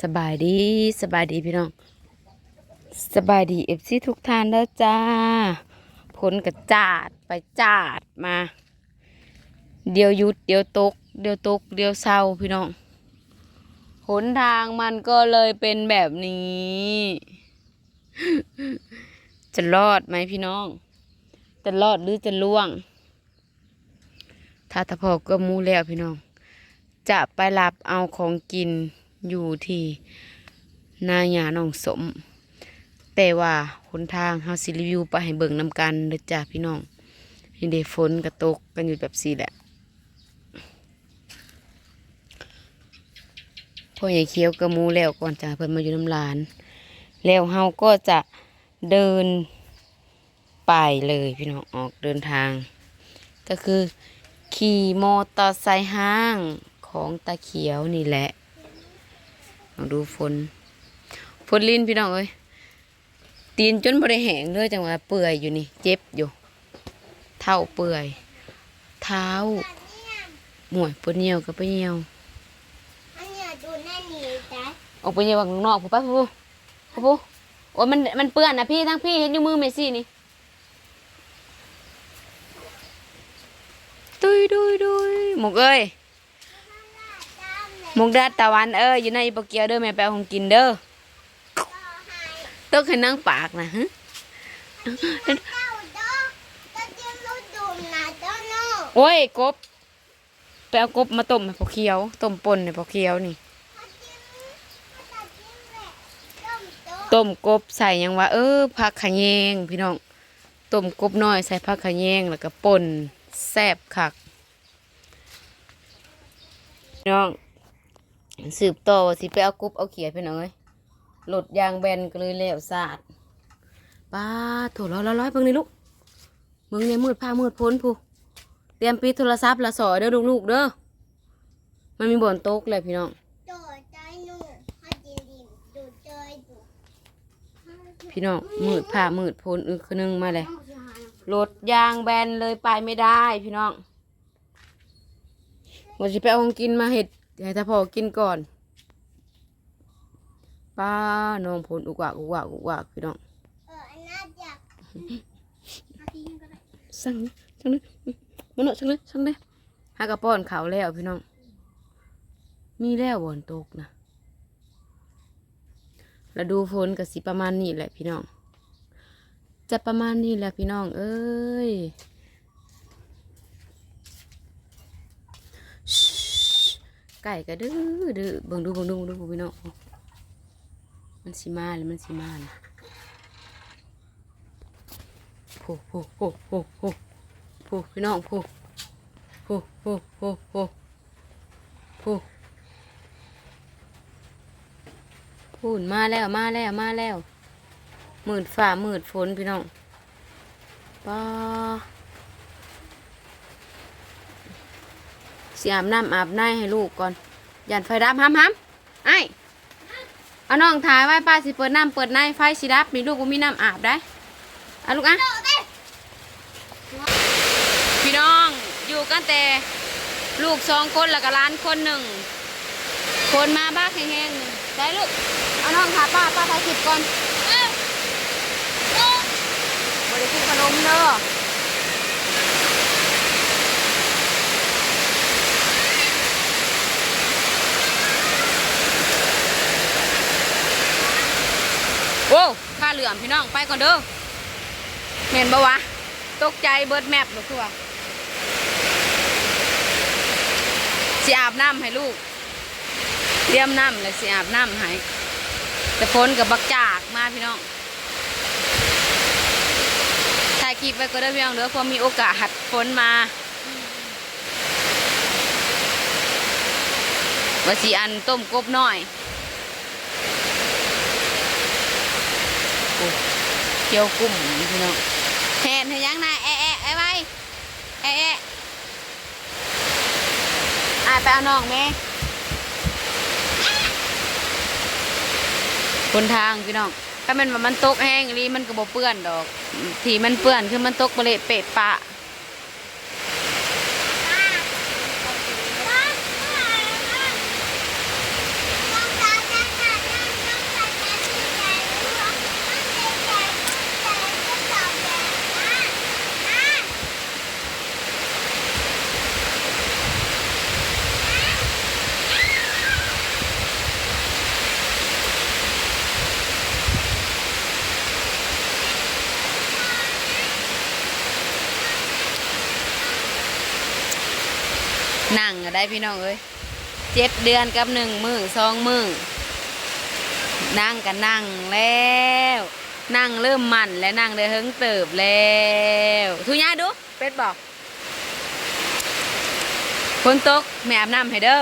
สบายดีสบายดีพี่น้อง สบายดีเอฟซีทุกท่านแล้วจ้าผลกระจาดไปจาดมา เดี๋ยวยุดเดี๋ยวตก เดี๋ยวตก เดี๋ยวเศร้าพี่น้องหนทางมันก็เลยเป็นแบบนี้ จะรอดไหมพี่น้อง จะรอดหรือจะล่วง ถ้าตะพอก็มูแล้วพี่น้อง จะไปรับเอาของกิน อยู่ที่นาหยาหนองสม แต่ว่าหนทางเฮาสิรีวิวไปให้เบิ่งนำกันเด้อจ้าพี่น้องเห็นเดฝนกระตกกันอยู่แบบสี่แหละพ่อใหญ่เคี้ยวกระมูแล้วก่อนจ้าเพิ่นมาอยู่น้ำลาน แล้วเฮาก็จะเดินไปเลยพี่น้องออกเดินทาง ก็คือขี่มอเตอร์ไซค์ห้างของตาเขียวนี่แหละ ลองดูฝนฝนลิ้นพี่น้องเอ้ยตีนจนบริแหงเลยจังหวะเปื่อยอยู่นี่ เจ็บอยู่ เท้าเปื่อย เท้าหมวยปวดเหนียวกับปเหนียวเนียดูหน้าหนีจ้ะออกไปเหนียวข้างนอกผู้ป้าผู้ผู้ผู้โอ้ยมันมันเปื้อนนะพี่ทั้งพี่เห็นอยู่มือเมซี่นี่ดุยดุยดุยหมกเอ้ย มุกดาตะวันเอ้ยอยู่ในปะเกียวเด้อแม่แปลของกินเด้อก็ให้ตึกให้นั่งปากนะฮะเจ้าดอกก็จะรู้ดูนะเจ้าโอ้ยกบไปเอากบมาต้มให้พอเคียวต้มป่นให้พอเคียวนี่ต้มกบใส่ยังว่าเออผักขะแยงพี่น้องต้มกบน้อยใส่ผักขะแยงแล้วก็ป่นแซ่บคักน้อง สืบต่อว่าสิไปเอากบเอาเขียดพี่น้องเอ้ยหลดยางแบนก็เลยแล้วสาดป้าโถร้อยร้อยร้อยเบิ่งนี่ลูกมึงเนี่ยมืดผ้ามืดพ้นผู้เตรียมปิดโทรศัพท์ละสอเด้อลูกๆเด้อมันมีบ่อนโต๊กเลยพี่น้องโดดใจหนูเขาจิ้มดิมดูเจยดูพี่น้องมืดผ้ามืดพ้นอึกคือนึงมาเลยรถยางแบนเลยไปไม่ได้พี่น้องว่าจะไปเอาของกินมาเห็ด ให้ตาพอกินก่อนป้าน้องพลอุกวากอุกวากอุกวากพี่น้องเอออันน่าอยากเอาทิ้งก็ได้สั่งสั่งเลยมันเนาะสั่งเลยสั่งเลยหากระป้อนเขาวแล้วพี่น้อง มีแล้วบอนตกนะแล้วดูฝนกับสิประมาณนี้แหละพี่น้อง จะประมาณนี้แหละพี่น้อง เอ้ยชิ ไก่ก็ดื้อดื้อเบิ่งดูเบิ่งดูเบิ่งดูพี่น้องมันสิมาเลยมันสิมานะโผโผโผโผโผโผพี่น้องโผโผโผโผโผโผพูนมาแล้วมาแล้วมาแล้วมืดฝ่ามืดฝนพี่น้องป้า สิอาบน้ำอาบในให้ลูกก่อนยันไฟดับห้ำห้ำไอ้เอาน้องถ่ายไว้ป้าสิเปิดน้ำเปิดในไฟสิดับมีลูกก็มีน้ำอาบได้เอาลูกอะโดดได้พี่น้องอยู่กันแต่ลูกสองคนแล้วก็ร้านคนหนึ่งคนมาบ้าแห้งๆหนึ่งได้ลูกเอาน้องค่ะป้าป้าถ่ายคลิปก่อนเออโดดบริกินขนมเด้อ โอ้ค่าเหลื่อมพี่น้องไปก่อนเด้อเห็นปะวะ ตกใจเบิร์ดแมปหรือคือว่าสิอาบน้ำให้ลูกเตรียมน้ำเลยสิอาบน้ำให้แต่พ้นกับบักจากมาพี่น้องถ่ายคลิปไว้ก็ได้พียงเด้อพอมีโอกาสหัดฝนมาว่าสีอันต้มกบหน่อยโอ้ เคี่ยวกุ้มพี่น้องแทนให้ยังนายแอะแอะไอ้ไว้แอะแอะอายไปเอาน้องแม่คนทางพี่น้องถ้ามันว่ามันตกแห้งอีหลีมันก็บ่เปื้อนดอก ที่มันเปื้อนคือมันตกบเละเปะปะ ต้องการจะหา นั่งก็ ได้พี่น้องเอ้ยเจ็ดเดือนกับหนึ่งมือสองมือนั่งก็นั่งแล้ว นั่งเริ่มมันและนั่งได้เฮิงเติบแล้วทุยาดูเป็ดบอกฝนตกแม่อาบน้ำให้เด้อ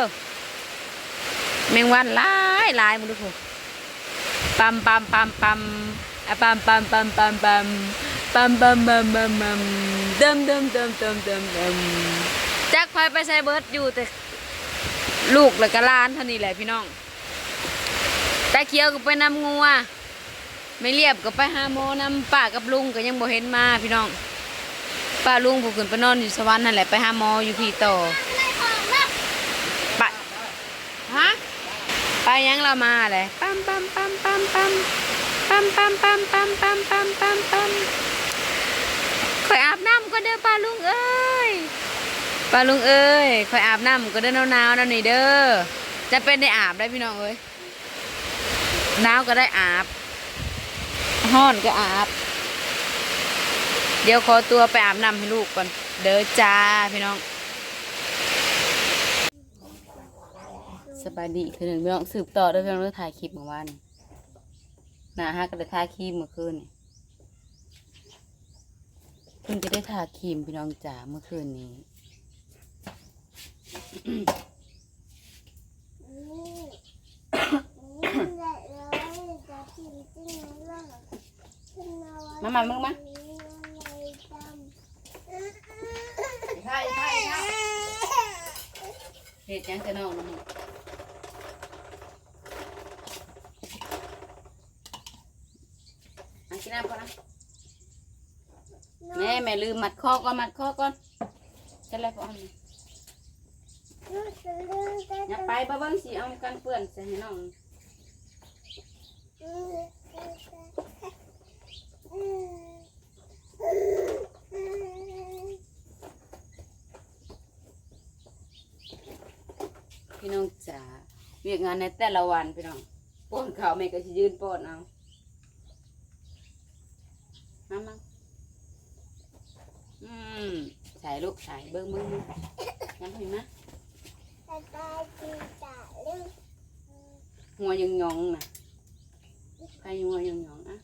แมงวันลายลายมึงดูผู้ปั๊มปั๊มปั๊มปั๊มอะปั๊มปั๊มปั๊มปั๊มปั๊มปั๊มปั๊มปั๊มปั๊มปั๊มเดิมเดิมเดิมเดิมเดิมเดิม จักพายไปใช้เบิร์ดอยู่แต่ลูกแล้วก็ล้านเท่านี้แหละพี่น้องตาเขียวก็ไปนำงัวไม่เรียบก็ไปหาโมอนำป้ากับลุงก็ยังบ่เห็นมาพี่น้องป้าลุงผู้ขึ้นไปนอนอยู่สวรรค์นั่นแหละไปหาหมออยู่พี่ต่ออะไรของแม่ไปฮะไปยังเรามาเลยปั๊มปั๊มปั๊มปั๊มปั๊มปั๊มปั๊มปั๊มปั๊มปั๊มปั๊มปั๊มปั๊มคอยอาบน้ำก็เด้อป้าลุงเอ้ย ป้าลุงเอ้ยคอยอาบน้ำก็เด้อหนาวๆแล้วนี่เด้อ จะเป็นได้อาบได้พี่น้องเอ้ยหนาวก็ได้อาบห้อนก็อาบ เดี๋ยวขอตัวไปอาบน้ำให้ลูกก่อน เด้อจ้าพี่น้อง สบายดีคือหนึ่งพี่น้องสืบต่อด้วยพี่น้องเรื่องถ่ายคลิปเมื่อวานนี่หนาฮักก็ได้ถ่ายคลิปเมื่อคืนนี่เพิ่งจะได้ถ่ายคลิปพี่น้องจ๋าเมื่อคืนนี้ มามามึงมาใช่ใช่ใช่เหตุยังจะนอนนะมึงอันกินน้ำก่อนนะแม่แม่ลืมมัดคอก่อนมัดคอก่อนใช่แล้วก่อน อย่าไปบ้าเบิ้งสิเอากันเปื้อนใส่ให้น้องพี่น้องจ๋าเวียกงานในแต่ละวันพี่น้องป้อนข้าวแม่ก็สิยืนป้อนเอามามาอืมใส่ลูกใส่เบิ้งเบิ้งเบิ้งยังเห็นไหม หัวยังยองๆนะใครหัวยังยองๆอะ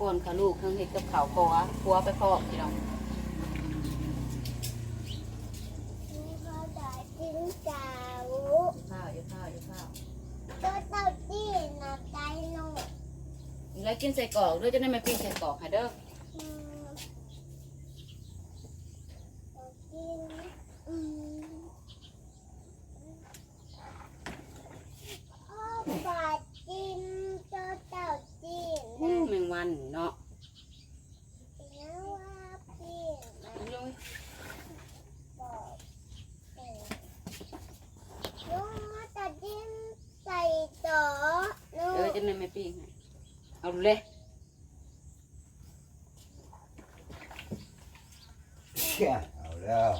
ป้อนข้าวลูกทั้งเห็ดกับข้าวปัวปัวไปพอกพี่น้องข้าวอย่าข้าวอย่าข้าวแล้วกินใส่กรอกด้วยจะได้ไม่ปิ้งใส่กรอกค่ะเด้ออู้แมงวันเนาะเอาลง ใส่ต่อลู เออก จะได้ไม่ปิ้งให้เอาเลย เอาแล้ว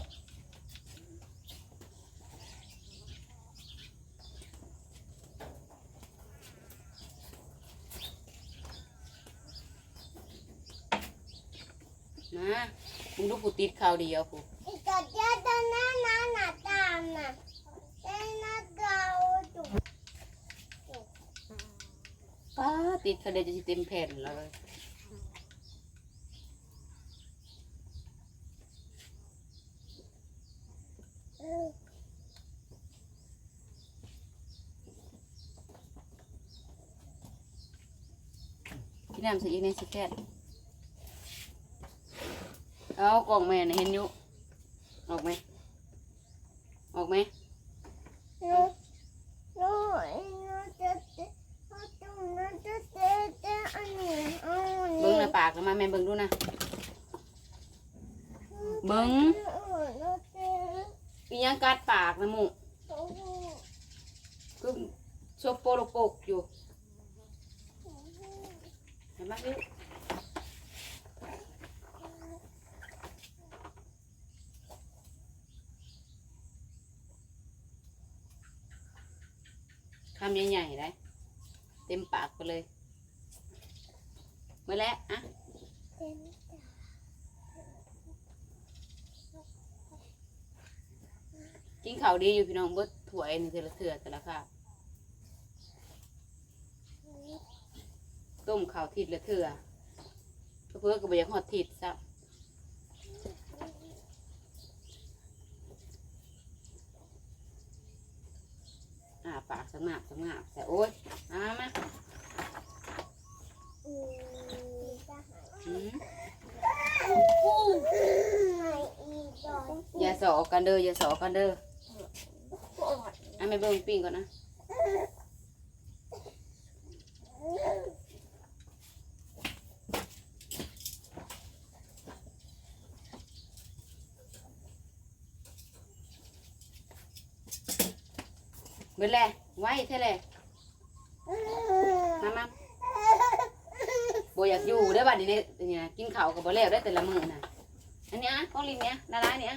นะมึงดูกูติดข้าวเดียวกูอีกก็จะตอนนั้นนะหน้าตามน่ะได้หน้าเกาจุกป้าติดข้าวเดียวจะสิเต็มแผ่นเลย ที่น้ำสีอีกในสิแก่เอากล่องแม่นเห็นอยู่ออกไหมออกไหมเบิ้งในปากมาแม่เบิ้งดูนะเบิ้งมียังกัดปากนะมุกคือชอบโปรโปกอยู่ มาดิคำใหญ่ๆได้เต็มปากไปเลยมาแล้วอะกินข่าวดีอยู่พี่น้องบดถั่วยนี่เธอละเถื่อแต่ละค่ะ ต้มข้าวทิดละเถื่อเพื่อๆก็บ่อยากหอดทิดซับอ่าปากสงาบสงาบแต่โอ๊ยมามามาอืมจะหาอืมไม่อีดอนอย่าสอกันเด้ออย่าสอกันเด้ออะไม่เบิ่งปิ้งก่อนนะ เบิดแลไว้เท่าไรมามาบ่อยากอยู่เด้อบัดนี้เนี่ยเนี่ยกินข้าวกับบ่แล้วได้อแต่ละมื้อน่ะอันเนี้ยของลินเนี้ยดาราเนี้ย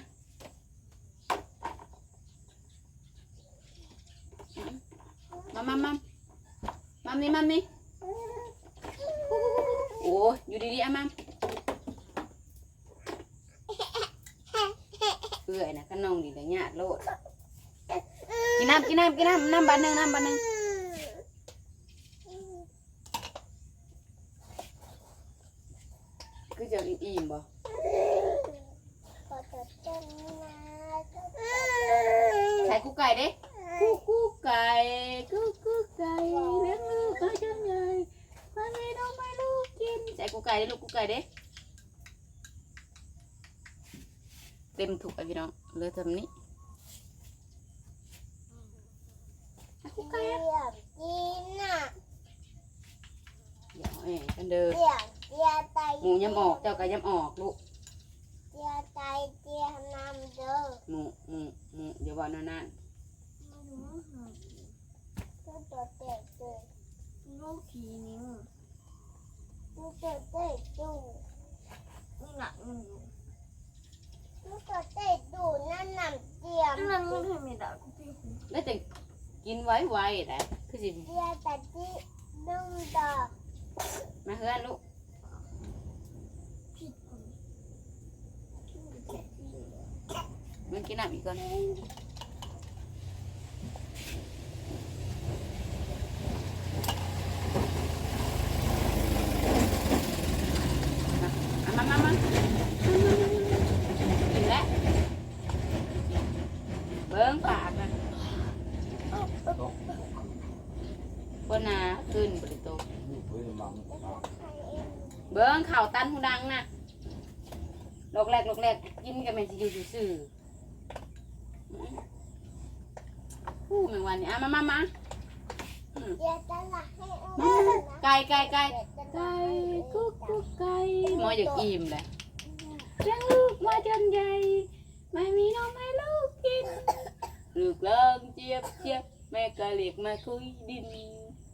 มามามามานี่มานี่โอ้ยอยู่ดีๆอะมาเอื่อยนะขนมดีแต่ญาติโลด กินน้ำกินน้ำกินน้ำน้ำบันหนึ่งน้ำบันหนึ่งคือจะอิ่มบ่ะใส่กุ๊กไก่เด้กุ๊กกุ๊กไก่กุ๊กกุ๊กไก่เลี้ยงลูกเขาจังใหญ่มันไม่ต้องไม่ลูกกินใส่กุ๊กไก่เด้ลูกกุ๊กไก่เด้เต็มถุกไอพี่น้องเลือทำนี้อะกุ๊กไก่ เรี อะ ยบกินน่ะ เดี๋ยว เอ้กันเด้อเรียบเจียไตหมูยำออกเจ้าก็ยำออกลูกเจียไตเจียน้ำเด้อหมูหมูหมูอย่าว่านั่นนั่นตัวตัวเตะตัวลูกผีนิ้วตัวตัวเตะตัวนี่หนักมันอยู่ตัวตัวเตะตัวนั่นน้ำเจียมนั่นมันไม่มีดาวกูพี่คุณแล้วแต่กินไว้ไว้แต่คือสิเจียตะจีนุ่มดอก มาเฮือนลูกผิดคุณมันกินน้ำอีกก่อนมามามามากินแล้วเบิ้งปากนะคนนาขึ้นบริโต นี่ เพื่อนมังเบิ้งข่าวตันหูดังนะลกแรกลกแรกกินกันแม่นสิอยู่ซื่อๆอื้อผู้แมงวันนี่อะมามามาเจียตะละให้เอามานะไก่ไก่ไก่เจียตะไก่ละให้กุ๊กกุ๊กไก่หมออยากอิ่มเลยเลี้ยงลูกมาจนใหญ่ไม่มีนมให้ลูกกินลูกเลิงเจี๊ยบเจี๊ยบแม่ก็เรียกมาคุยดิน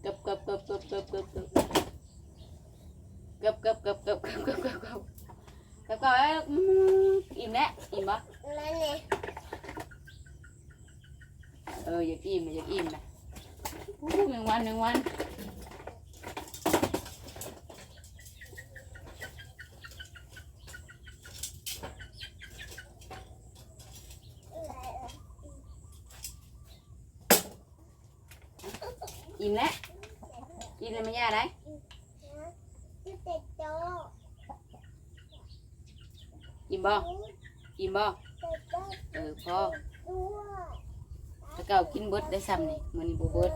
กับกับกับกับกับกับ กับกับกับกับกับกับกับกับกับกับกับเอ้ยอืมอิ่มแล้วอิ่มปะนั่นเนี่ยเอออยากอิ่มอยากอิ่มนะอู้หนึ่งวันหนึ่งวันอิ่มแล้วอิ่มแล้วไม่ยากได้ ที่เตะโตอิ่มบ่อิ่มบ่เตะโตเออพอด้วยถ้าเก่ากินเบิดได้ซ้ำนี่มันนี่บ่เบิด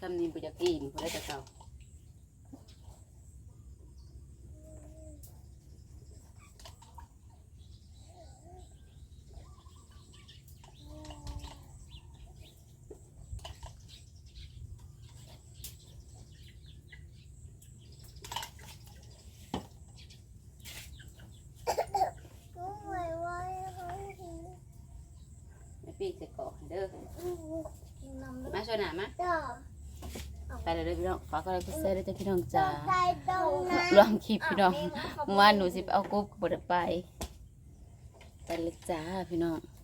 ซ้ำนี่บ่อยากอิ่มเพราะได้แตะเก่าแม่ปีกใส่กรอกให้เด้อ กินน้ำ มาช่วยหน่ามา ต่อ ไป เลยเด้อพี่น้องฝากกดไลค์กดแชร์ด้วยจ้ะพี่น้องจ้าใจตรงนั้นลองคลิปพี่น้องเมื่อวานหนูสิไปเอากบก็บ่ได้ไปไปเลยจ้าพี่น้องเอาแต่ต